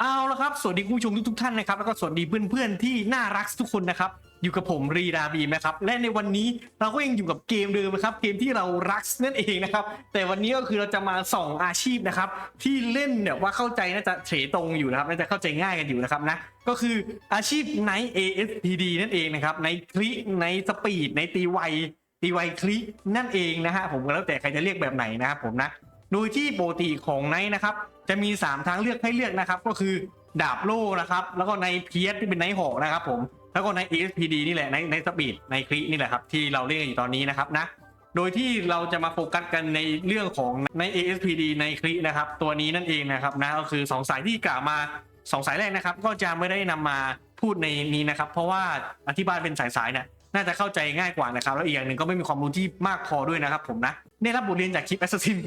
เอาละครับ สวัสดีคุณผู้ชมทุกๆท่านนะครับ แล้วก็สวัสดีเพื่อนๆที่น่ารักทุกคนนะครับ อยู่กับผมรีดาบีนะครับ และในวันนี้เราก็ยังอยู่กับเกมเดิมนะครับ เกมที่เรารักนั่นเองนะครับ แต่วันนี้ก็คือเราจะมาส่องอาชีพนะครับ ที่เล่นเนี่ยว่าเข้าใจน่าจะเฉตรงอยู่นะครับ น่าจะเข้าใจง่ายกันอยู่นะครับนะ ก็คืออาชีพไน ASPD นั่นเองนะครับ ในคลิในสปีด ในตีไวตีไวคลินั่นเองนะฮะ ผมก็แล้วแต่ใครจะเรียกแบบไหนนะครับผมนะ โดยที่ปกติของไนท์นะครับ จะมี 3 ทางเลือกให้เลือกนะครับ ก็คือดาบโล่นะครับ แล้วก็ในเพียสที่เป็นไนท์หอกนะครับผม แล้วก็ใน ASPD นี่แหละในในสปีดในคลินี่แหละครับที่เราเล่นกันอยู่ตอนนี้นะครับนะ โดยที่เราจะมาโฟกัสกันในเรื่องของใน ASPD ในคลินะครับ ตัวนี้นั่นเองนะครับนะก็คือ 2 สายที่กล่าวมา 2 สายแรกนะครับ ก็จะไม่ได้นำมาพูดในนี้นะครับ เพราะว่าอธิบายเป็นสายๆเนี่ย น่าจะเข้าใจง่ายกว่านะครับ แล้วอีกอย่างหนึ่งก็ไม่มีความรู้ที่มากพอด้วยนะครับผมนะได้รับบทเรียนจากคลิป Assassin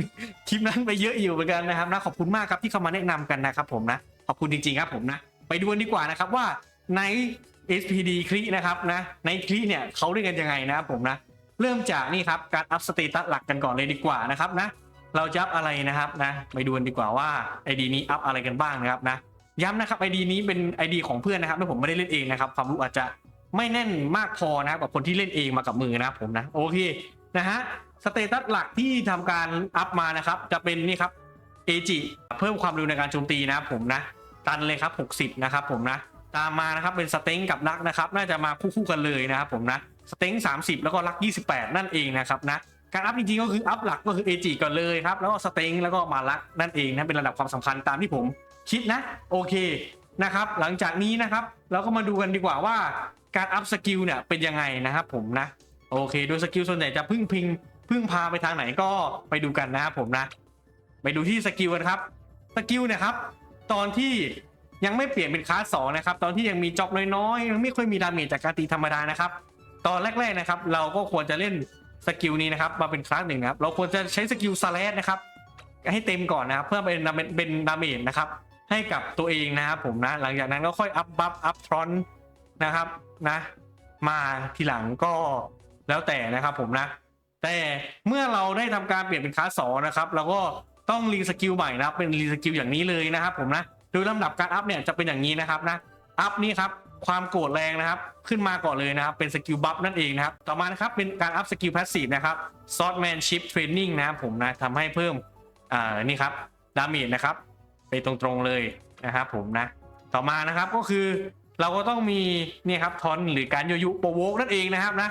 คลิปนั้นไปเยอะอยู่เหมือนกันนะครับนะขอบคุณมากครับที่เข้ามาแนะนำกันนะครับผมนะขอบคุณจริงๆครับผมนะ ไปดูกันดีกว่านะครับว่าใน SPD คลินะครับนะในคลิเนี่ยเขาเล่นกันยังไงนะครับผมนะเริ่มจากนี่ครับการอัพสเตตัสหลักกันก่อนเลยดีกว่านะครับนะเราจะอัพอะไรนะครับนะไปดูกันดีกว่าว่า ID นี้อัพอะไรกันบ้างนะครับนะย้ำนะครับ ID นี้เป็น ID ของเพื่อนนะครับและผมไม่ได้เล่นเองนะครับความรู้อาจจะ ไม่แน่นมากพอนะครับกับคนที่เล่นเองมากับมือนะครับผมนะโอเคนะฮะสเตตัสหลักที่ทำการอัพมานะครับ จะเป็นนี่ครับเอจิเพิ่มความเร็วในการโจมตีนะครับผมนะ ตันเลยครับ 60 นะครับผมนะ ตามมานะครับเป็นสเต็งกับลักนะครับ น่าจะมาคู่ๆกันเลยนะครับผมนะสเต็ง30 แล้วก็ลัก 28 นั่นเองนะครับนะการอัพจริงๆก็คืออัพหลักก็คือเอจิก่อนเลยครับแล้วก็สเต็งแล้วก็มาลักนั่นเองนะเป็นระดับความสำคัญตามที่ผมคิดนะโอเคนะครับ หลังจากนี้นะครับ เราก็มาดูกันดีกว่าว่า การอัพสกิลเนี่ยเป็นยังไงนะครับผมนะ โอเค โดยสกิลส่วนใหญ่จะพึ่งพิงพึ่งพาไปทางไหนก็ไปดูกันนะครับผมนะ ไปดูที่สกิลกันครับสกิลเนี่ยครับ ตอนที่ยังไม่เปลี่ยนเป็นคลาสสองนะครับ ตอนที่ยังมีจ็อบน้อยๆยังไม่ค่อยมีดาเมจจากการตีธรรมดานะครับ ตอนแรกๆนะครับ เราก็ควรจะเล่นสกิลนี้นะครับมาเป็นคลาสหนึ่งนะครับ เราควรจะใช้สกิลสแลดนะครับ ให้เต็มก่อนนะครับ เพื่อเป็นดาเมจเป็นดาเมจนะครับ ให้กับตัวเองนะครับผมนะ หลังจากนั้นก็ค่อยอัพบัฟอัพทรอน นะครับนะ มาทีหลังก็แล้วแต่นะครับผมนะ แต่เมื่อเราได้ทำการเปลี่ยนเป็นคลาสสองนะครับเราก็ต้องรีสกิลใหม่นะครับเป็นรีสกิลอย่างนี้เลยนะครับผมนะโดยลำดับการอัพเนี่ยจะเป็นอย่างนี้นะครับนะอัพนี่ครับความโกรธแรงนะครับ ขึ้นมาก่อนเลยนะครับ เป็นสกิลบัฟนั่นเองนะครับ ต่อมานะครับเป็นการอัพสกิลพาสซีฟนะครับ Swordmanship Training นะครับผมนะทำให้เพิ่มอ่านี่ครับดาเมจนะครับ ไปตรงๆเลยนะครับผมนะ ต่อมานะครับก็คือ เราก็ต้องมีเนี่ยครับทอนหรือการโยยุโปรโวกนั่นเองนะครับนะ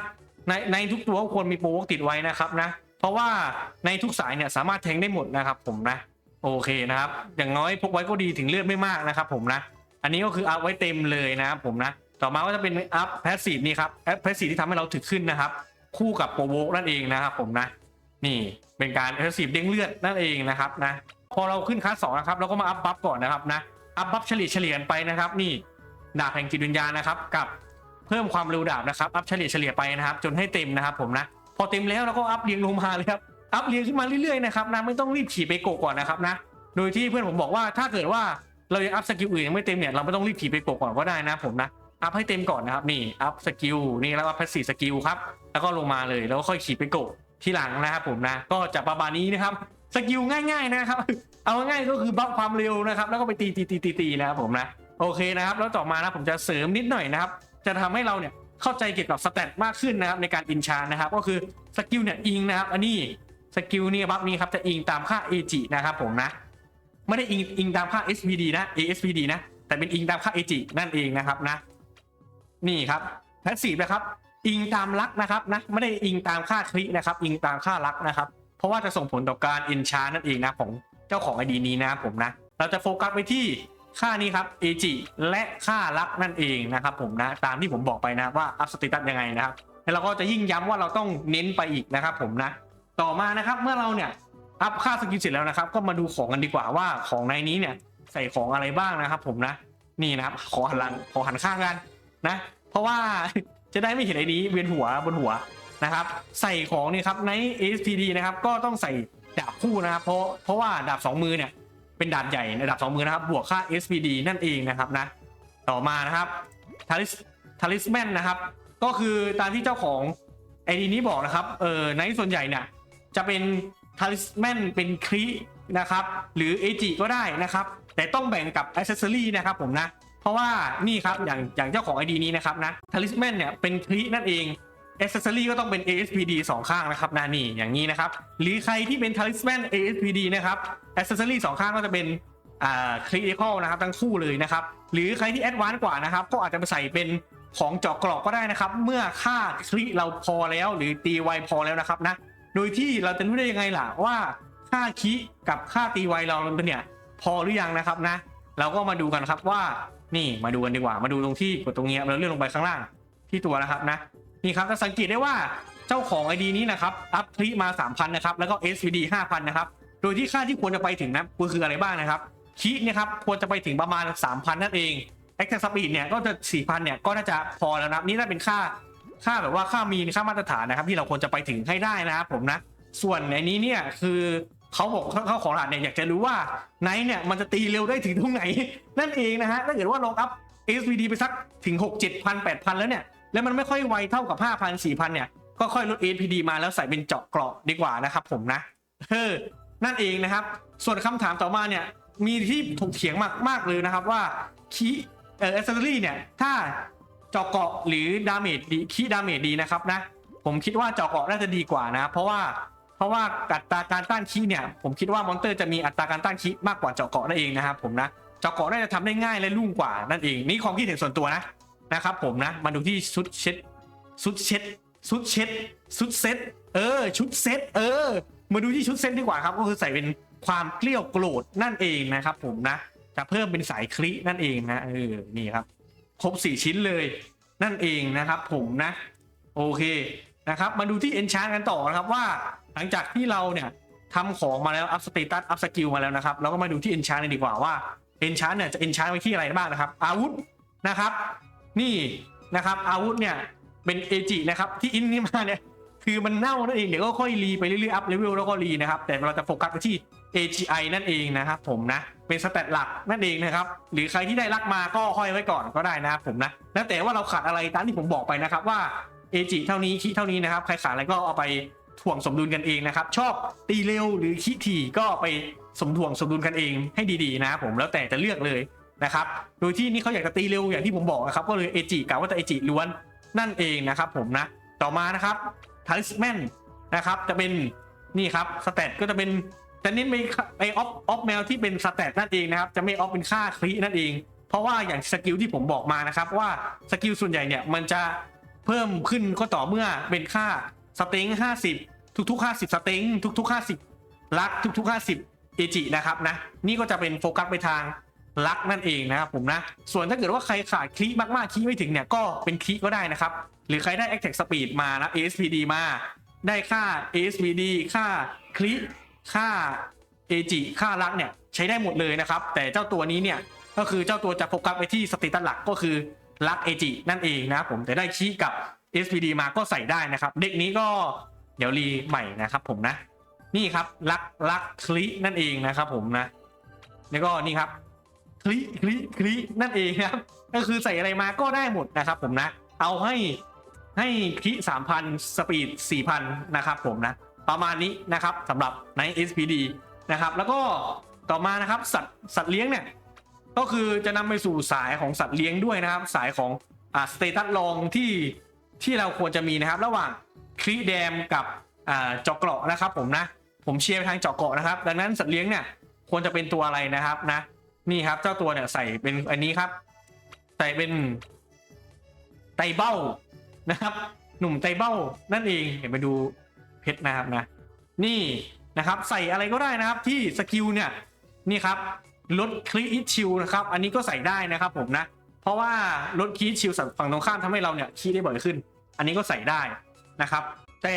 ในในทุกตัวก็ควรมีโปรโวกติดไว้นะครับนะ เพราะว่าในทุกสายเนี่ยสามารถแทงได้หมดนะครับ ผมนะ โอเคนะครับ อย่างน้อยพกไว้ก็ดีถึงเลือดไม่มากนะครับ ผมนะ อันนี้ก็คืออัพไว้เต็มเลยนะครับผมนะ ต่อมาก็จะเป็นอัพแพสซีฟนี่ครับแอปแพสซีฟที่ทำให้เราถึกขึ้นนะครับ คู่กับโปรโวกนั่นเองนะครับ ผมนะ นี่เป็นการแพสซีฟเด้งเลือดนั่นเองนะครับนะ พอเราขึ้นคลาสสองนะครับเราก็มาอัพบัฟก่อนนะครับนะอัพบัฟเฉลี่ยเฉลี่ยกันไปนะครับ นี่ ดาบแห่งจิตวิญญาณนะครับ กับเพิ่มความเร็วดาบนะครับ อัพเฉลี่ยเฉลี่ยไปนะครับ จนให้เต็มนะครับ ผมนะ พอเต็มแล้วเราก็อัพเรียงลงมาเลยครับ อัพเรียงขึ้นมาเรื่อยๆนะครับนะ ไม่ต้องรีบขี่ไปโกก่อนนะครับนะ โดยที่เพื่อนผมบอกว่าถ้าเกิดว่าเรายังอัพสกิลอื่นยังไม่เต็มเนี่ย เราไม่ต้องรีบขี่ไปโกก่อนก็ได้นะผมนะ อัพให้เต็มก่อนนะครับ นี่ อัพสกิล นี่แล้วก็พัสซีสกิลครับ แล้วก็ลงมาเลย แล้วก็ค่อยขี่ไปโกที่หลังนะครับผมนะ ก็จะประมาณนี้นะครับ สกิลง่าย ๆนะครับ เอาง่ายก็คือบัฟความเร็วนะครับ แล้วก็ไปตีตีตีตีนะครับผมนะ โอเคนะครับ แล้วต่อมานะผมจะเสริมนิดหน่อยนะครับ จะทำให้เราเนี่ยเข้าใจเกี่ยวกับสเตตมากขึ้นนะครับในการอินชานะครับ ก็คือสกิลเนี่ยอิงนะครับ อันนี้สกิลนี่บัฟนี้ครับจะอิงตามค่า AG นะครับผมนะ ไม่ได้อิงอิงตามค่า SPD นะ ASPD นะ แต่เป็นอิงตามค่า AG นั่นเองนะครับนะ นี่ครับแพสซีฟนะครับ อิงตามลักนะครับนะ ไม่ได้อิงตามค่าคลินะครับ อิงตามค่าลักนะครับ เพราะว่าจะส่งผลต่อการอินชานั่นเองนะของเจ้าของไอดีนี้นะผมนะ เราจะโฟกัสไปที่ ค่านี้ครับ AG และค่าลักนั่นเองนะครับผมนะตามที่ผมบอกไปนะว่าอัพสเตตัสยังไงนะครับแล้วเราก็จะยิ่งย้ำว่าเราต้องเน้นไปอีกนะครับผมนะต่อมานะครับเมื่อเราเนี่ยอัพค่าสกิลเสร็จแล้วนะครับ ก็มาดูของกันดีกว่าว่าของในนี้เนี่ยใส่ของอะไรบ้างนะครับผมนะนี่นะครับขอหันหลังขอหันข้างกันนะ เพราะว่าจะได้ไม่เห็นไอ้นี้เวียนหัวบนหัวนะครับ ใส่ของนี่ครับใน SPD นะครับก็ต้องใส่ดาบคู่นะครับ เพราะเพราะว่าดาบสองมือเนี่ย เป็นดาบใหญ่ในดาบสองมือนะครับ บวกค่า SPD นั่นเองนะครับนะ ต่อมานะครับทาริสทาริสแมนนะครับ ก็คือตามที่เจ้าของไอดีนี้บอกนะครับ เออในส่วนใหญ่เนี่ยจะเป็นทาริสแมนเป็นครีนะครับ หรือเอจิก็ได้นะครับ แต่ต้องแบ่งกับอ c เซ s ซอรีนะครับผมนะ เพราะว่านี่ครับอย่างอย่างเจ้าของ ID นี้นะครับนะท a ลิสแมนเนี่ยเป็นคลินั่นเอง เอเซ s ซอรี่ก็ต้องเป็น ASPD สองข้างนะครับนะนี่อย่างนี้นะครับ หรือใครที่เป็นท a ลิสแมน ASPD นะครับเอเซ s ซอรี่สองข้างก็จะเป็นอ่าคริติคอลนะครับทั้งคู่เลยนะครับ หรือใครที่แอดวานซ์กว่านะครับ ก็อาจจะไปใส่เป็นของเจาะกรอกก็ได้นะครับ เมื่อค่าคลิเราพอแล้ว หรือตีไวพอแล้วนะครับนะโดยที่เราจะรู้ได้ยังไงล่ะว่าค่าคิกับค่าตีไวเราเนี่ยพอหรือยังนะครับนะ เราก็มาดูกันครับว่านี่มาดูกันดีกว่ามาดูตรงที่กดตรงนี้ครับแล้วเลื่อนลงไปข้างล่างที่ตัวนะครับนะ นี่ครับจะสังเกตได้ว่าเจ้าของ ID นี้นะครับอัพคลิมา 3,000 นะครับ แล้วก็ SVD 5,000 นะครับ โดยที่ค่าที่ควรจะไปถึงนะก็คืออะไรบ้างนะครับคิเนี่ยครับควรจะไปถึงประมาณ 3,000 นั่นเอง a c t สปีดเนี่ยก็จะ 4,000 เนี่ยก็น่าจะพอแล้วนะครับ นี่น่าเป็นค่าค่าแบบว่าค่ามีค่ามาตรฐานนะครับ ที่เราควรจะไปถึงให้ได้นะครับผมนะ ส่วนในนี้เนี่ยคือเขาบอกเขาของหลานเนี่ยอยากจะรู้ว่าไนท์เนี่ยมันจะตีเร็วได้ถึงตรงไหนนั่นเองนะฮะถ้าเกิดว่าลองอัพ SVD ไปสักถึง 6 7 0 0 0 8,000 แล้วเนี่ย แล้วมันไม่ค่อยไวเท่ากับ 5,000 4,000 เนี่ย ก็ค่อยลด SPD มาแล้วใส่เป็นเจาะเกราะดีกว่านะครับผมนะเออนั่นเองนะครับ ส่วนคำถามต่อมาเนี่ยมีที่ถกเถียงมากมากเลยนะครับว่าคีเอ่อ accessory เนี่ยถ้าเจาะเกาะหรือดาเมจดีคีดาเมจดีนะครับนะผมคิดว่าเจาะเกาะน่าจะดีกว่านะ เพราะว่าเพราะว่าอัตราการต้านคีเนี่ย ผมคิดว่ามอนเตอร์จะมีอัตราการต้านคีมากกว่าเจาะเกาะนั่นเองนะครับผมนะเจาะเกาะน่าจะทำได้ง่ายและลุ่งกว่านั่นเองนี่ความคิดเห็นส่วนตัวนะ นะครับผมนะ มาดูที่ชุดเช็ดชุดเช็ดชุดเช็ดชุดเซ็ตเออ ชุดเซ็ตเออ มาดูที่ชุดเซ็ตดีกว่าครับ ก็คือใส่เป็นความเกลี้ยวโกรธนั่นเองนะครับ ผมนะ จะเพิ่มเป็นสายคลินั่นเองนะ เออ นี่ครับ ครบ4ชิ้นเลย นั่นเองนะครับ ผมนะ โอเคนะครับ มาดูที่เอนชานกันต่อนะครับว่า หลังจากที่เราเนี่ยทำของมาแล้วอัพสเตตัสอัพสกิลมาแล้วนะครับเราก็มาดูที่เอนชานกันดีกว่าว่าเอนชานเนี่ยจะเอนชานไว้ที่อะไรบ้างนะครับ อาวุธนะครับ นี่นะครับ อาวุธเนี่ยเป็นเอจินะครับ ที่อินนี่มาเนี่ยคือมันเน่านั่นเองเดี๋ยวก็ค่อยรีไปเรื่อยๆอัพเลเวลแล้วก็รีนะครับแต่เราจะโฟกัสไปที่ AGI นั่นเองนะครับผมนะเป็นสเตตหลักนั่นเองนะครับหรือใครที่ได้รักมาก็ห้อยไว้ก่อนก็ได้นะครับผมนะแล้วแต่ว่าเราขาดอะไรตามที่ผมบอกไปนะครับว่า AG เท่านี้คิเท่านี้นะครับใครขาดอะไรก็เอาไปถ่วงสมดุลกันเองนะครับ ชอบตีเร็วหรือคิทีก็ไปสมถ่วงสมดุลกันเองให้ดีๆนะครับผมแล้วแต่จะเลือกเลย นะครับ โดยที่นี่เขาอยากจะตีเร็วอย่างที่ผมบอกนะครับ ก็เลย AG กะว่าจะ AG ล้วนนั่นเองนะครับผมนะ ต่อมานะครับทาริสแมนนะครับ จะเป็นนี่ครับสเตตก็จะเป็นจะเน้นไปไปออฟออฟแมวที่เป็นสเตตนั่นเองนะครับ จะไม่ออฟเป็นค่าคลีนั่นเอง เพราะว่าอย่างสกิลที่ผมบอกมานะครับ ว่าสกิลส่วนใหญ่เนี่ยมันจะเพิ่มขึ้นก็ต่อเมื่อเป็นค่าสเต็ง50 ทุกๆ50สเต็งทุกๆ50ลักทุกๆ50เอจินะครับนะนี่ก็จะเป็นโฟกัสไปทาง ลักนั่นเองนะครับผมนะ ส่วนถ้าเกิดว่าใครขาดคลีมากๆคลีไม่ถึงเนี่ยก็เป็นคลีก็ได้นะครับ หรือใครได้ Attack Speed มานะ ASPD มาได้ค่า ASPD ค่าคลิค่า AG ค่าลักเนี่ยใช้ได้หมดเลยนะครับ แต่เจ้าตัวนี้เนี่ยก็คือเจ้าตัวจะโฟกัสไปที่สเตตัสหลักก็คือลัก AG นั่นเองนะครับผมแต่ได้คีกับ SPD มาก็ใส่ได้นะครับ เด็กนี้ก็เดี๋ยวรีใหม่นะครับผมนะ นี่ครับลักลักคลินั่นเองนะครับผมนะ แล้วก็นี่ครับ คลิคลิคลินั่นเองครับ ก็คือใส่อะไรมาก็ได้หมดนะครับผมนะ เอาให้ให้คิสามพันสปีดสี่พันนะครับผมนะ ประมาณนี้นะครับสำหรับใน SPD นะครับ แล้วก็ต่อมานะครับสัตว์สัตว์เลี้ยงเนี่ยก็คือจะนำไปสู่สายของสัตว์เลี้ยงด้วยนะครับ สายของอ่าสเตตัสลองที่ที่เราควรจะมีนะครับ ระหว่างคลีแดมกับอ่าจาะเกราะนะครับ ผมนะ ผมเชียร์ไปทางจาะเกราะนะครับ ดังนั้นสัตว์เลี้ยงเนี่ยควรจะเป็นตัวอะไรนะครับนะ นี่ครับ เจ้าตัวเนี่ยใส่เป็นอันนี้ครับ ใส่เป็นไตเบ้านะครับ หนุ่มไตเบ้านั่นเองเดี๋ยวไปดูเพชรนะครับนะ นี่นะครับ ใส่อะไรก็ได้นะครับ ที่สกิลเนี่ยนี่ครับลดคลิอิชิลนะครับ อันนี้ก็ใส่ได้นะครับผมนะ เพราะว่าลดคลิชิลฝั่งตรงข้ามทำให้เราเนี่ยคีได้บ่อยขึ้น อันนี้ก็ใส่ได้นะครับ แต่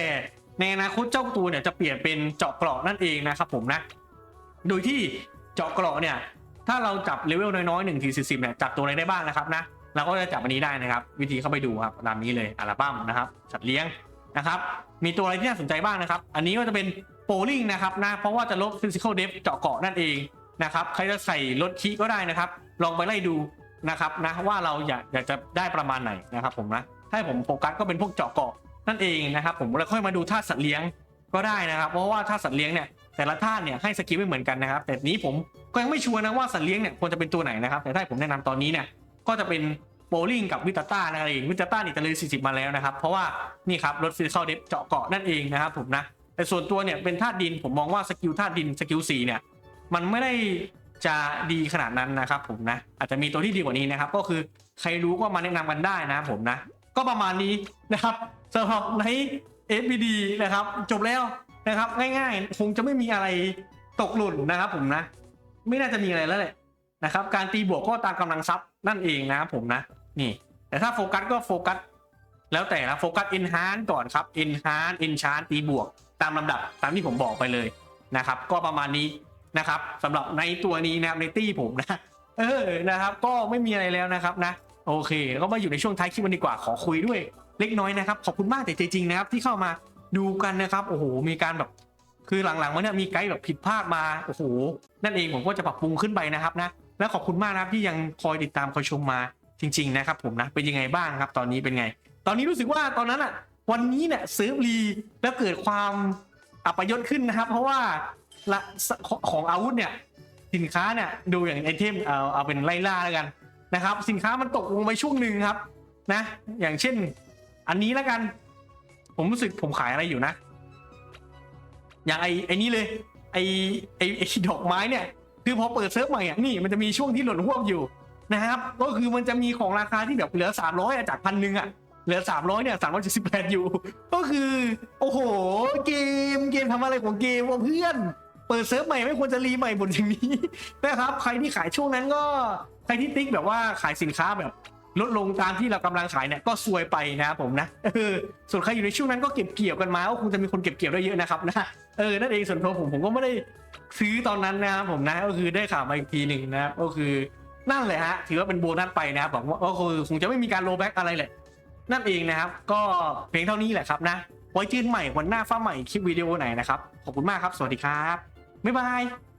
ในอนาคตเจ้าตัวเนี่ยจะเปลี่ยนเป็นเจาะเกราะนั่นเองนะครับผมนะ โดยที่เจาะเกราะเนี่ย ถ้าเราจับเลเวลน้อยๆ1ถึง40เนี่ยจับตัวอะไรได้บ้างนะครับนะเราก็จะจับอันนี้ได้นะครับ วิธีเข้าไปดูครับตามนี้เลยอัลบั้มนะครับสัตว์เลี้ยงนะครับ มีตัวอะไรที่น่าสนใจบ้างนะครับ อันนี้ก็จะเป็นโปลิงนะครับนะเพราะว่าจะลด physical depth เจาะเกาะนั่นเองนะครับใครจะใส่ลดคีก็ได้นะครับ ลองไปไล่ดูนะครับนะว่าเราอยากอยากจะได้ประมาณไหนนะครับผมนะถ้าให้ผมโฟกัสก็เป็นพวกเจาะเกาะนั่นเองนะครับ ผมแล้วค่อยมาดูท่าสัตว์เลี้ยงก็ได้นะครับ เพราะว่าท่าสัตว์เลี้ยงเนี่ย แต่ละท่าเนี่ยให้สกิลไม่เหมือนกันนะครับ แต่นี้ผมก็ยังไม่ชัวร์นะว่าสัตว์เลี้ยงเนี่ยควรจะเป็นตัวไหนนะครับ แต่ถ้าผมแนะนำตอนนี้เนี่ยก็จะเป็นโบลิ่งกับวิตาต้านะครับเองวิตาต้านี่จะเลย40 มาแล้วนะครับ เพราะว่านี่ครับรถฟิสิกอลเดฟเจาะเกาะนั่นเองนะครับผมนะแต่ส่วนตัวเนี่ยเป็นธาตุดินผมมองว่าสกิลธาตุดินสกิลสีเนี่ยมันไม่ได้จะดีขนาดนั้นนะครับผมนะอาจจะมีตัวที่ดีกว่านี้นะครับ ก็คือใครรู้ก็มาแนะนำกันได้นะครับผมนะ ก็ประมาณนี้นะครับสำหรับใน FBD นะครับ จบแล้ว นะครับ ง่ายๆ คงจะไม่มีอะไรตกหล่นนะครับ ผมนะ ไม่น่าจะมีอะไรแล้วแหละนะครับ การตีบวกก็ตามกำลังทรัพย์นั่นเองนะครับผมนะ นี่ แต่ถ้าโฟกัสก็โฟกัสแล้วแต่ละโฟกัส enhance ก่อนครับ enhance enchant ตีบวกตามลำดับตามที่ผมบอกไปเลยนะครับ ก็ประมาณนี้นะครับสำหรับในตัวนี้นะครับในตี้ผมนะ เออนะครับ ก็ไม่มีอะไรแล้วนะครับนะ โอเค ก็มาอยู่ในช่วงท้ายคลิปกันดีกว่าขอคุยด้วยเล็กน้อยนะครับ ขอบคุณมากแต่จริงๆนะครับที่เข้ามา ดูกันนะครับโอ้โหมีการแบบคือหลังๆมาเนี่ยมีไกด์แบบผิดพลาดมาโอ้โหนั่นเองผมก็จะปรับปรุงขึ้นไปนะครับนะและขอบคุณมากนะครับที่ยังคอยติดตามคอยชมมาจริง ๆ นะครับ ผมนะเป็นยังไงบ้างครับ ตอนนี้เป็นไง ตอนนี้รู้สึกว่าตอนนั้นอะ วันนี้เนี่ยซื้อรีแล้วเกิดความอัปยศขึ้นนะครับ เพราะว่าละของอาวุธเนี่ยสินค้าเนี่ยดูอย่างไอเทมเอาเอาเป็นไล่ล่าแล้วกันนะครับ สินค้ามันตกลงไปช่วงหนึ่งครับนะ อย่างเช่น อันนี้แล้วกัน ผมรู้สึกผมขายอะไรอยู่นะ อย่างไอไอนี้เลย ไอไอไอดอกไม้เนี่ย คือพอเปิดเซิร์ฟใหม่อะนี่มันจะมีช่วงที่หล่นห่วบอยู่นะครับ ก็คือมันจะมีของราคาที่แบบเหลือสามร้อยจากพันหนึ่งอะเหลือสามร้อยเนี่ยสามร้อยเจ็ดสิบแปดอยู่ ก็คือ โอ้โห เกมเกมทำอะไรของเกมวะเพื่อน เปิดเซิร์ฟใหม่ไม่ควรจะรีใหม่บนอย่างนี้นะครับ ใครที่ขายช่วงนั้นก็ใครที่ติ๊กแบบว่าขายสินค้าแบบ ลดลงตามที่เรากำลังขายเนี่ยก็ซวยไปนะครับผมนะเออส่วนใครอยู่ในช่วงนั้นก็เก็บเกี่ยวกันมาก็คงจะมีคนเก็บเกี่ยวได้เยอะนะครับนะเออนั่นเองส่วนตัวผมผมก็ไม่ได้ซื้อตอนนั้นนะครับผมนะก็คือได้ข่าวมาอีกทีหนึ่งนะครับก็คือนั่นเลยฮะถือว่าเป็นโบนัสไปนะครับบอกว่าก็คือคงจะไม่มีการโลแบ็กอะไรแหละนั่นเองนะครับ ก็เพียงเท่านี้แหละครับนะไว้เจอกันใหม่วันหน้าฟ้าใหม่คลิปวิดีโอไหนนะครับขอบคุณมากครับ สวัสดีครับบ๊ายบาย